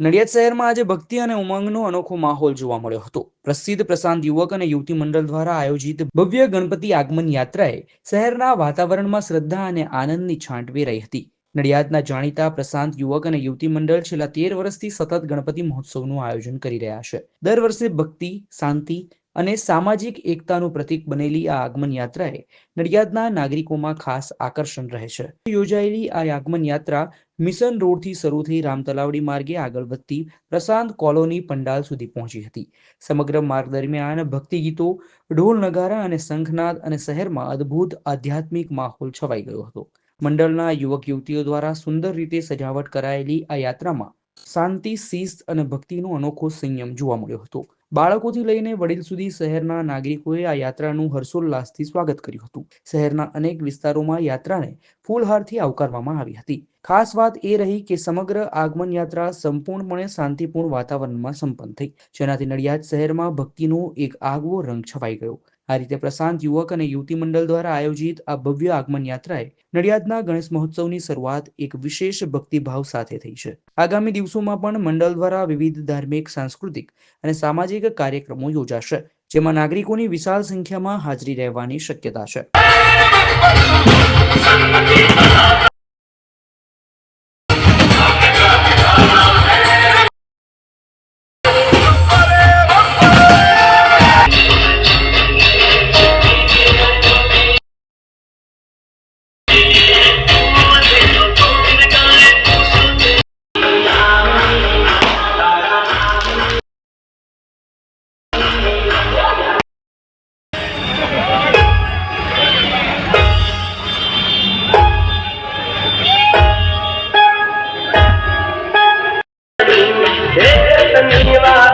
નડિયાદ શહેરમાં આજે ભક્તિ અને ઉમંગનો અનોખો માહોલ જોવા મળ્યો હતો. પ્રસિદ્ધ પ્રશાંત યુવક અને યુવતી મંડળ દ્વારા આયોજિત ભવ્ય ગણપતિ આગમન યાત્રાએ શહેરના વાતાવરણમાં શ્રદ્ધા અને આનંદની છાંટ વેરાઈ હતી. નડિયાદના જાણીતા પ્રશાંત યુવક અને યુવતી મંડળ છેલ્લા તેર વર્ષથી સતત ગણપતિ મહોત્સવનું આયોજન કરી રહ્યા છે. દર વર્ષે ભક્તિ, શાંતિ અને સામાજિક એકતાનું પ્રતીક બનેલી આ આગમન યાત્રાએ નડિયાદના નાગરિકોમાં ખાસ આકર્ષણ રહે છે. યોજાયેલી આ આગમન યાત્રા મિશન રોડથી શરૂ થઈ રામતલાવડી માર્ગે આગળ વધતી પ્રશાંત કોલોની પંડાલ સુધી પહોંચી હતી. સમગ્ર માર્ગ દરમિયાન ભક્તિ ગીતો ઢોલ નગારા અને શંખનાદ અને શહેરમાં અદ્ભુત આધ્યાત્મિક માહોલ છવાઈ ગયો હતો. મંડળના યુવક યુવતીઓ દ્વારા સુંદર રીતે સજાવટ કરાયેલી આ યાત્રામાં શાંતિ, શિસ્ત અને ભક્તિનો અનોખો સંયમ જોવા મળ્યો હતો. બાળકોથી લઈને વડીલ સુધી શહેરના નાગરિકોએ આ યાત્રાનું હર્ષોલ્લાસથી સ્વાગત કર્યું હતું. શહેરના અનેક વિસ્તારોમાં યાત્રાને ફૂલહારથી આવકારવામાં આવી હતી. ખાસ વાત એ રહી કે સમગ્ર આગમન યાત્રા સંપૂર્ણપણે શાંતિપૂર્ણ વાતાવરણમાં સંપન્ન થઈ. જેનાથી નડિયાદ શહેરમાં ભક્તિનો એક આગવો રંગ છવાઈ ગયો. આ રીતે પ્રશાંત યુવક અને યુવતી મંડળ દ્વારા આયોજિત આ ભવ્ય આગમન યાત્રાએ નડિયાદના ગણેશ મહોત્સવની શરૂઆત એક વિશેષ ભક્તિભાવ સાથે થઈ છે. આગામી દિવસોમાં પણ મંડળ દ્વારા વિવિધ ધાર્મિક, સાંસ્કૃતિક અને સામાજિક કાર્યક્રમો યોજાશે, જેમાં નાગરિકોની વિશાળ સંખ્યામાં હાજરી રહેવાની શક્યતા છે. હે શનિવાર